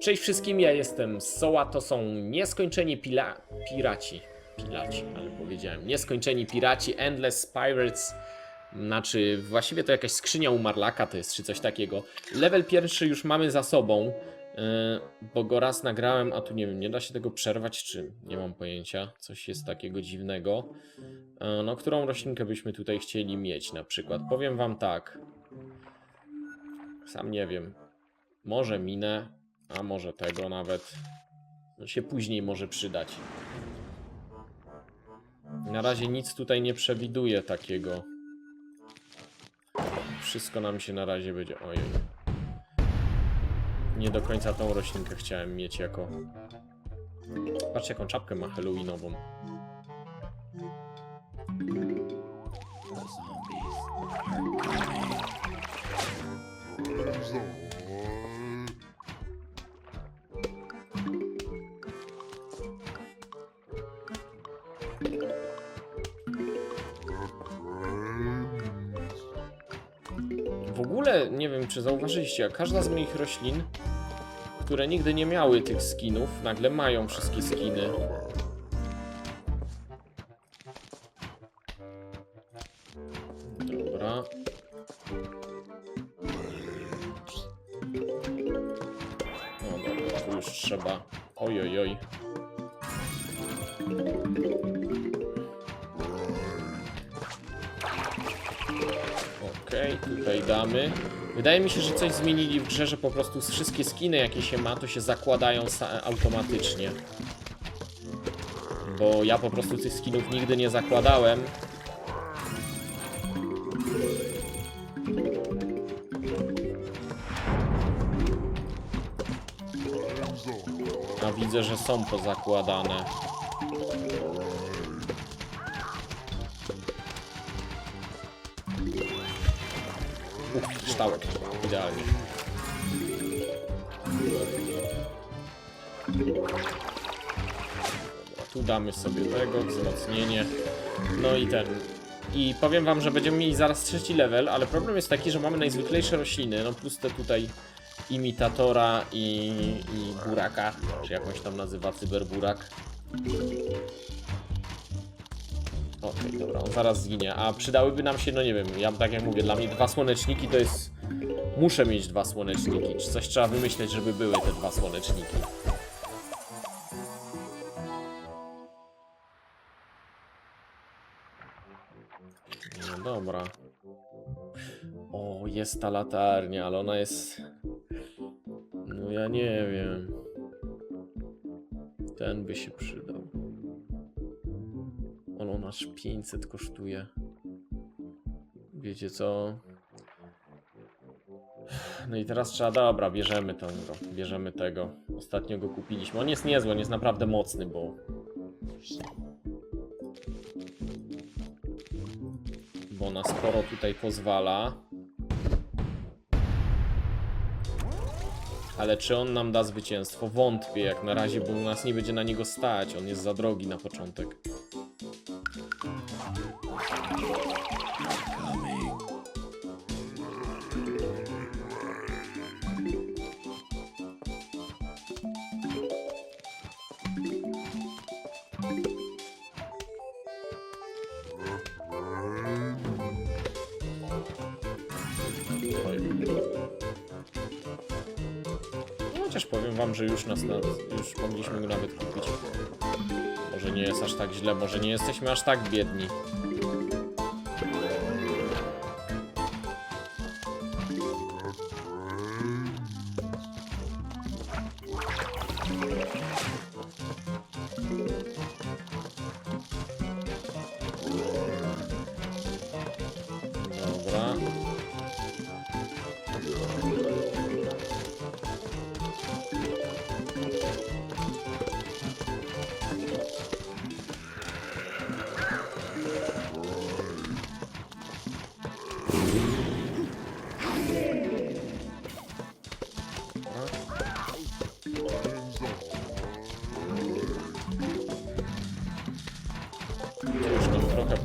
Cześć wszystkim, ja jestem Soła, to są nieskończeni pila... piraci. Pilaci, ale powiedziałem. Nieskończeni piraci, Endless Pirates. Znaczy, właściwie to jakaś skrzynia umarlaka to jest, czy coś takiego. Level pierwszy już mamy za sobą, yy, bo go raz nagrałem, a tu nie wiem, nie da się tego przerwać, czy nie mam pojęcia. Coś jest takiego dziwnego. Yy, no, którą roślinkę byśmy tutaj chcieli mieć na przykład? Powiem wam tak. Sam nie wiem. Może minę, a może tego nawet. No się później może przydać. Na razie nic tutaj nie przewiduje takiego. Wszystko nam się na razie będzie. Ojej. Nie do końca tą roślinkę chciałem mieć jako. Patrz jaką czapkę ma Halloweenową. W czy zauważyliście, a każda z moich roślin, które nigdy nie miały tych skinów, nagle mają wszystkie skiny. Dobra. No dobra, tu już trzeba. Oj, oj, oj. Okej, tutaj damy. Wydaje mi się, że coś zmienili w grze, że po prostu wszystkie skiny, jakie się ma, to się zakładają automatycznie. Bo ja po prostu tych skinów nigdy nie zakładałem. A widzę, że są pozakładane. Kryształek. Idealnie. Dobra, tu damy sobie tego, wzmocnienie. No i ten. I powiem wam, że będziemy mieli zaraz trzeci level, ale problem jest taki, że mamy najzwyklejsze rośliny, no plus te tutaj imitatora i, i buraka, czy jakąś tam nazywa cyberburak. Okej, dobra, on zaraz zginie. A przydałyby nam się, no nie wiem, ja tak jak mówię, dla mnie dwa słoneczniki to jest... Muszę mieć dwa słoneczniki. Czy coś trzeba wymyśleć, żeby były te dwa słoneczniki. No dobra. O, jest ta latarnia, ale ona jest... No ja nie wiem. Ten by się przydał. Ale on aż 500 kosztuje. Wiecie co? No i teraz trzeba, dobra, bierzemy tego, bierzemy tego. Ostatnio go kupiliśmy. On jest niezły, on jest naprawdę mocny, bo... Bo na sporo tutaj pozwala. Ale czy on nam da zwycięstwo? Wątpię jak na razie, bo u nas nie będzie na niego stać. On jest za drogi na początek. Już nas na, już mogliśmy go nawet kupić. Może nie jest aż tak źle, może nie jesteśmy aż tak biedni.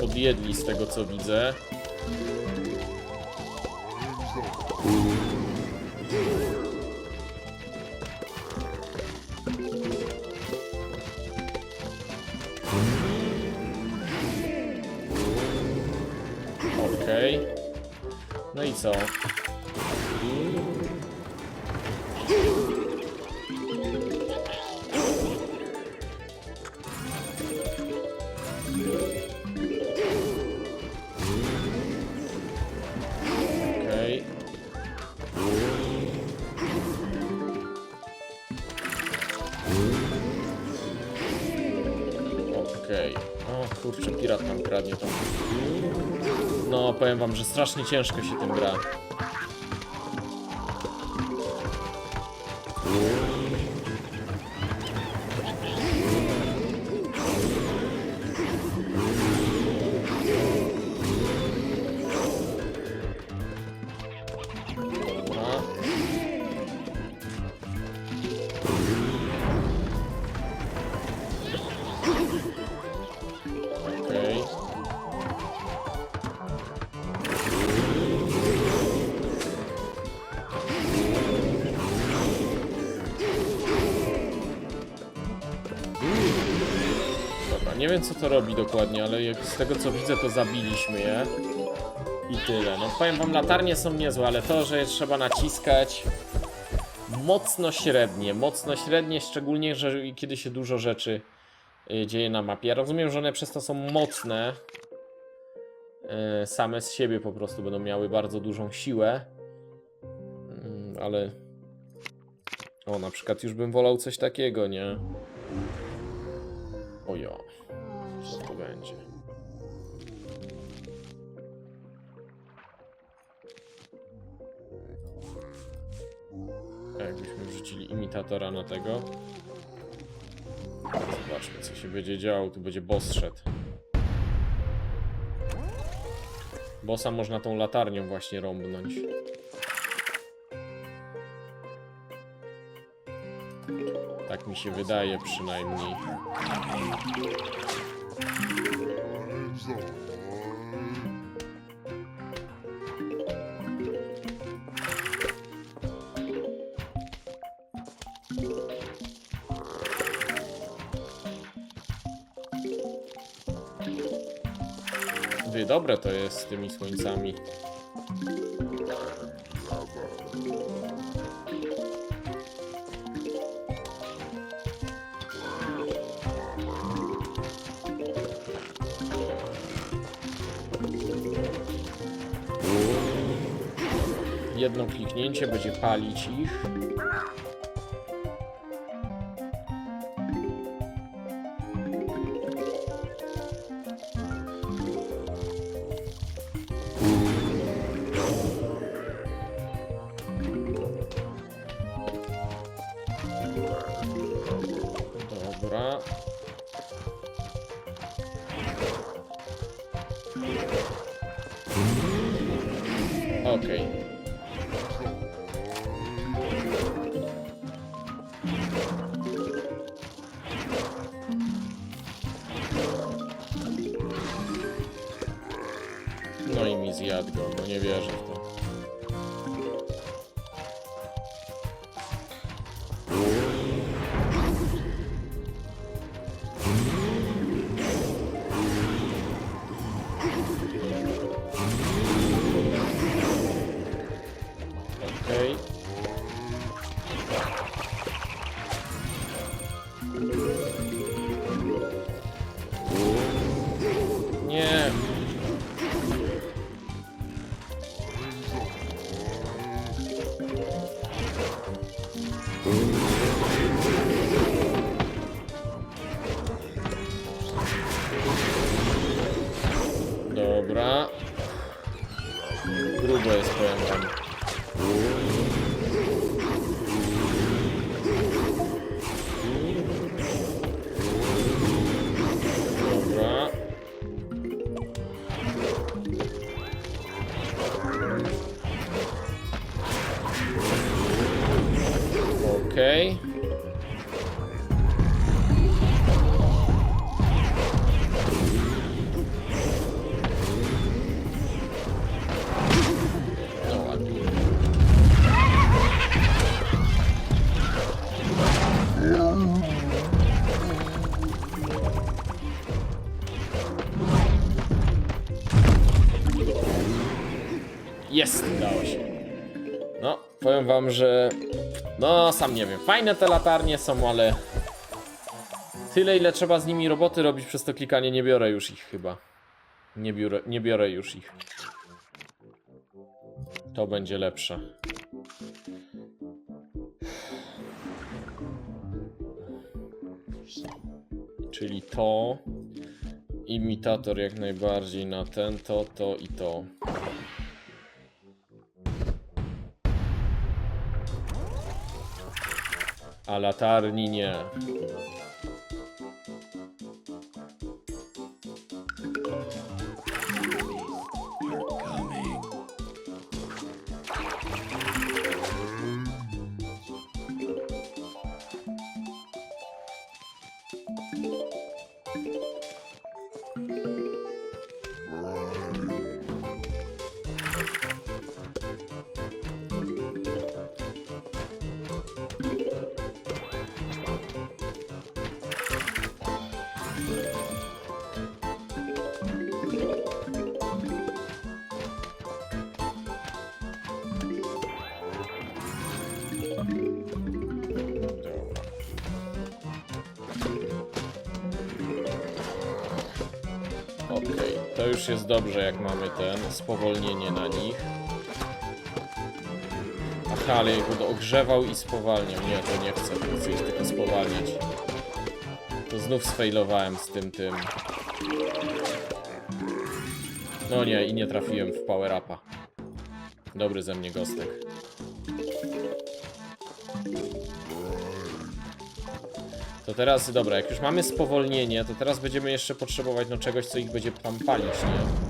podjedli z tego co widzę. Okej. Okay. No i co? Okej. O kurczę, pirat nam kradnie. No, powiem wam, że strasznie ciężko się tym gra. Wiem co to robi dokładnie, ale jak z tego co widzę to zabiliśmy je. I tyle. No powiem wam, latarnie są niezłe, ale to, że je trzeba naciskać mocno średnie, mocno średnie, szczególnie, że kiedy się dużo rzeczy y, dzieje na mapie. Ja rozumiem, że one przez to są mocne. y, Same z siebie po prostu będą miały bardzo dużą siłę. Mm, Ale. O, na przykład już bym wolał coś takiego, nie? Ojo. Jakbyśmy wrzucili imitatora na tego. Zobaczmy, co się będzie działo. Tu będzie boss szedł. Bossa można tą latarnią właśnie rąbnąć. Tak mi się wydaje przynajmniej. Wy, dobre to jest z tymi słońcami. Jedno kliknięcie będzie palić ich. Dobra. Okej. No Okej. Okej. Ładnie. Jest, udało się. No, powiem wam, że... No, sam nie wiem. Fajne te latarnie są, ale... Tyle, ile trzeba z nimi roboty robić przez to klikanie, nie biorę już ich chyba. Nie biorę, nie biorę już ich. To będzie lepsze. Czyli to. Imitator jak najbardziej na ten, to, to i to. A latarni nie. Już jest dobrze, jak mamy ten spowolnienie na nich. Aha, ale do- ogrzewał i spowalniał. Nie, to nie chcę, to chcę ich tylko spowalniać. To znów sfailowałem z tym tym. No nie, i nie trafiłem w power upa. Dobry ze mnie gostek. To teraz, dobra, jak już mamy spowolnienie, to teraz będziemy jeszcze potrzebować no czegoś, co ich będzie tam palić, nie?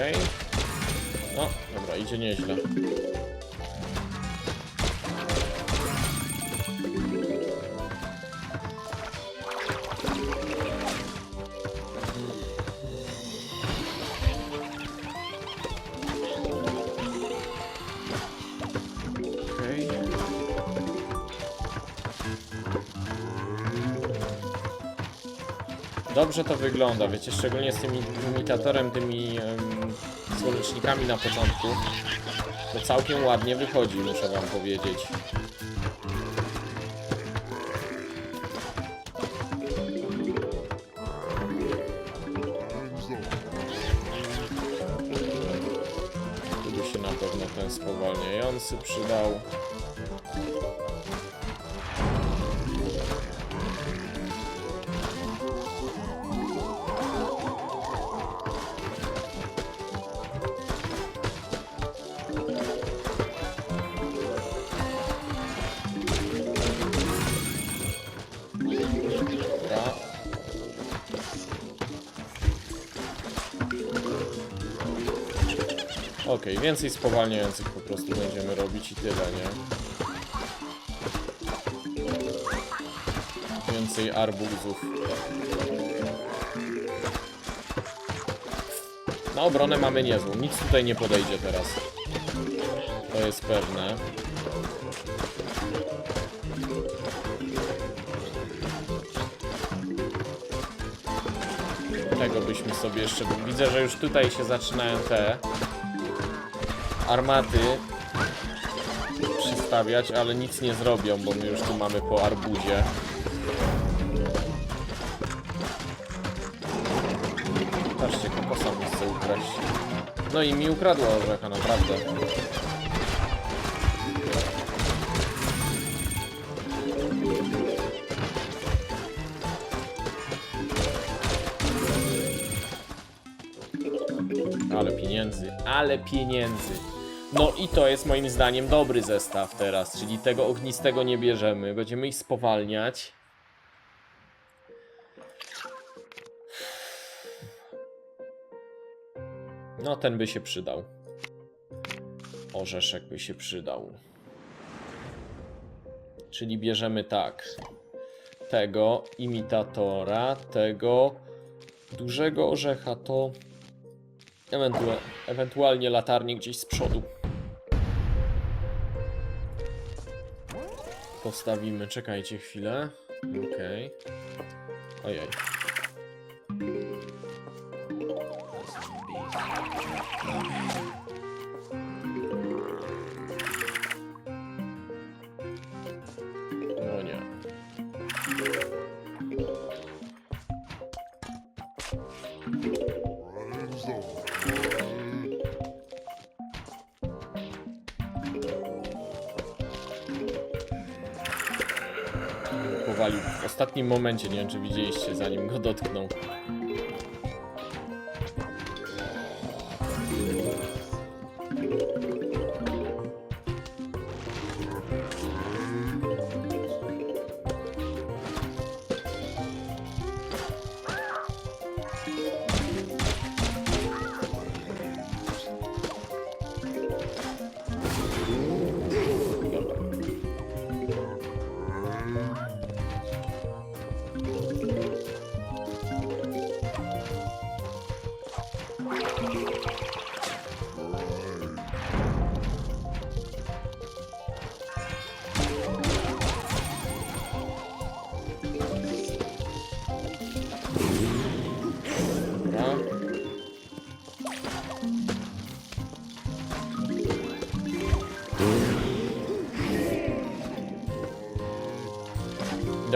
Okej. No, dobra, idzie nieźle. Dobrze to wygląda, wiecie, szczególnie z tym imitatorem, tymi em, słonecznikami na początku. To całkiem ładnie wychodzi, muszę wam powiedzieć. Tu by się na pewno ten spowalniający przydał. Okej, więcej spowalniających po prostu będziemy robić i tyle, nie? Więcej arbuzów. Na obronę mamy niezłą, nic tutaj nie podejdzie teraz. To jest pewne. Tego byśmy sobie jeszcze... Widzę, że już tutaj się zaczynają te armaty przystawiać, ale nic nie zrobią, bo my już tu mamy po arbuzie. Patrzcie, kokosa mi chce ukraść. No i mi ukradła orzecha, naprawdę. Ale pieniędzy, ale pieniędzy. No i to jest moim zdaniem dobry zestaw teraz, czyli tego ognistego nie bierzemy. Będziemy ich spowalniać. No ten by się przydał. Orzeszek by się przydał. Czyli bierzemy tak. Tego imitatora, tego dużego orzecha, to ewentua ewentualnie latarnię gdzieś z przodu. Postawimy, czekajcie chwilę. Okej. Ojej. Ostatnim momencie, nie wiem czy widzieliście, zanim go dotknął.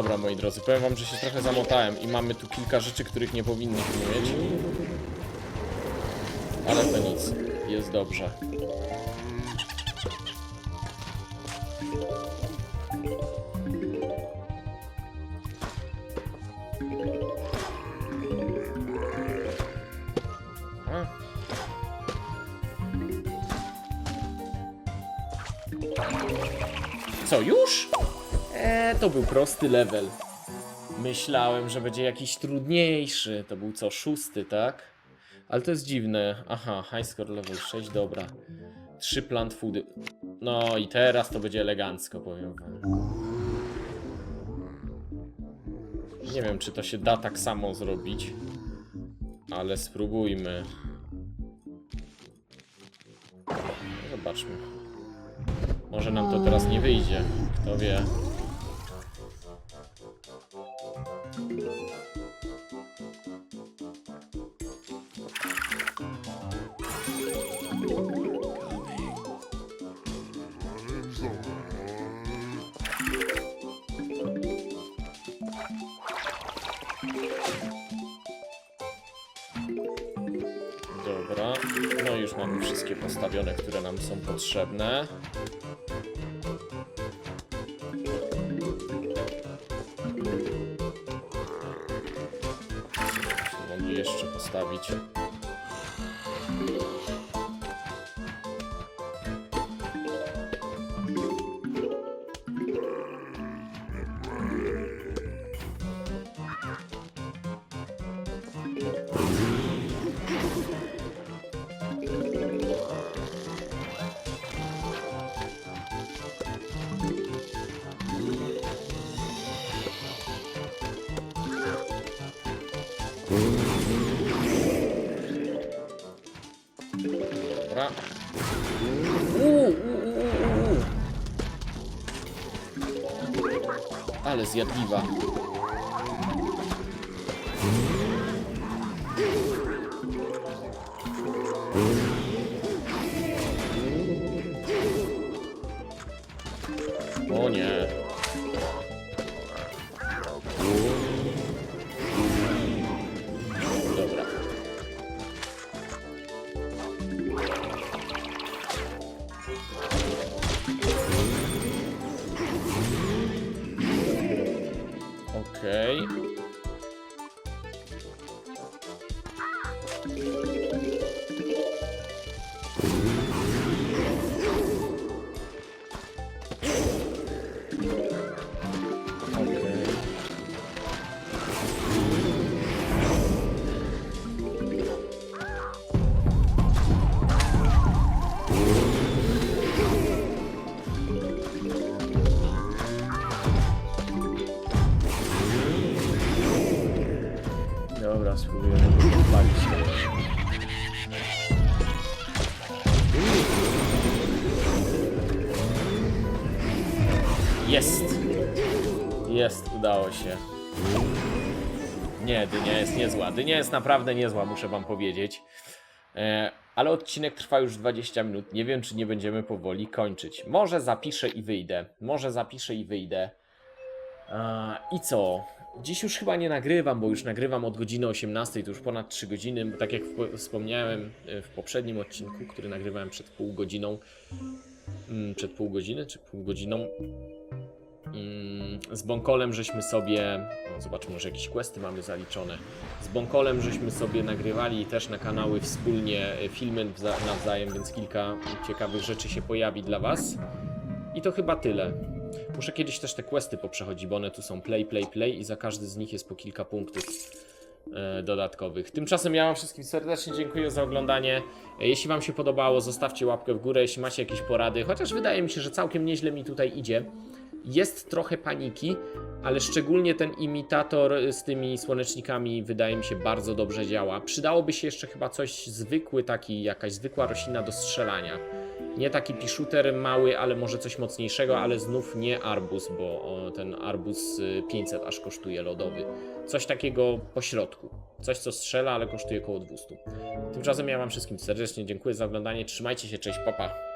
Dobra, moi drodzy, powiem wam, że się trochę zamotałem i mamy tu kilka rzeczy, których nie powinniśmy mieć. Ale to nic, jest dobrze. Co, już? To był prosty level. Myślałem, że będzie jakiś trudniejszy. To był co, szósty, tak? Ale to jest dziwne. Aha, high score level 6, dobra. Trzy plant foody. No i teraz to będzie elegancko, powiem wam. Nie wiem, czy to się da tak samo zrobić. Ale spróbujmy. Zobaczmy. Może nam to teraz nie wyjdzie. Kto wie. Są potrzebne. Mogli jeszcze postawić. Ale zjadliwa. O się. Nie, dynia jest niezła. Dynia jest naprawdę niezła, muszę wam powiedzieć. E, ale odcinek trwa już 20 minut. Nie wiem, czy nie będziemy powoli kończyć. Może zapiszę i wyjdę. Może zapiszę i wyjdę. I co? Dziś już chyba nie nagrywam, bo już nagrywam od godziny 18, to już ponad 3 godziny. Bo tak jak wspomniałem e, w poprzednim odcinku, który nagrywałem przed pół godziną. Mm, Przed pół godziny, czy pół godziną? Mm, Z Bonkolem żeśmy sobie. O, zobaczmy, może jakieś questy mamy zaliczone. Z Bonkolem żeśmy sobie nagrywali też na kanały wspólnie e, filmy wza- nawzajem, więc kilka ciekawych rzeczy się pojawi dla Was. I to chyba tyle. Muszę kiedyś też te questy poprzechodzić, bo one tu są play, play, play i za każdy z nich jest po kilka punktów e, dodatkowych. Tymczasem ja Wam wszystkim serdecznie dziękuję za oglądanie. E, Jeśli Wam się podobało, zostawcie łapkę w górę, jeśli macie jakieś porady, chociaż wydaje mi się, że całkiem nieźle mi tutaj idzie. Jest trochę paniki, ale szczególnie ten imitator z tymi słonecznikami wydaje mi się bardzo dobrze działa. Przydałoby się jeszcze chyba coś zwykły, taki jakaś zwykła roślina do strzelania. Nie taki piszuter mały, ale może coś mocniejszego, ale znów nie arbuz, bo ten arbuz y, 500 aż kosztuje lodowy. Coś takiego po środku. Coś co strzela, ale kosztuje około 200. Tymczasem ja wam wszystkim serdecznie dziękuję za oglądanie. Trzymajcie się, cześć, papa.